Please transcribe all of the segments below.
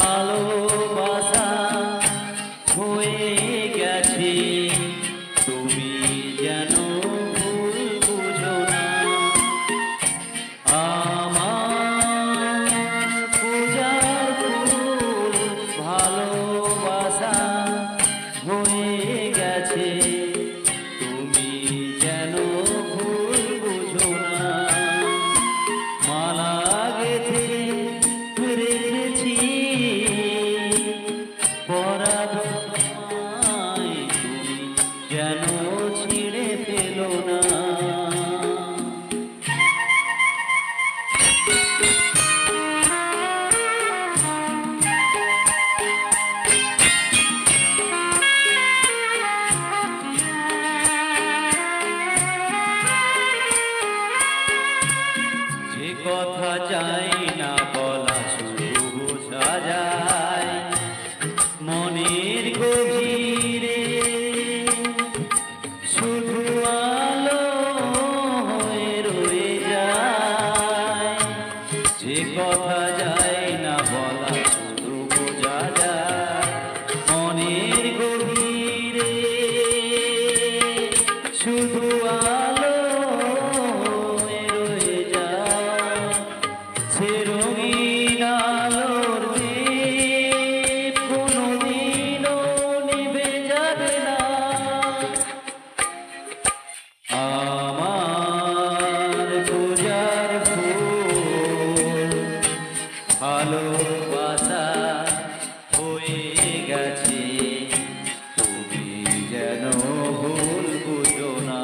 Halloween. হারাবো তোমায় তুমি যেন ছিঁড়ে পেল না। কথা চাই যায় না বলা। গেছি তুমি যেন ভুল বুঝো না।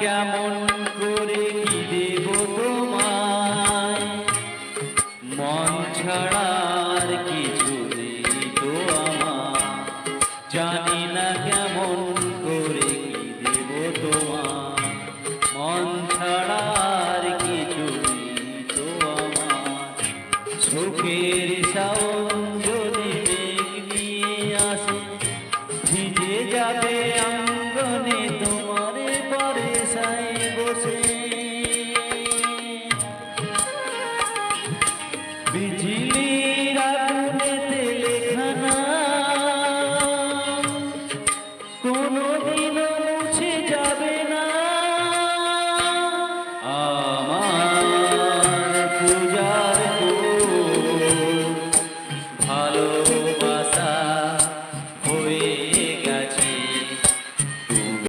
কেমন কেমন করে কি দেব তোমার? মন ছাড়া আর কিছু তো আমার। সুখের সাও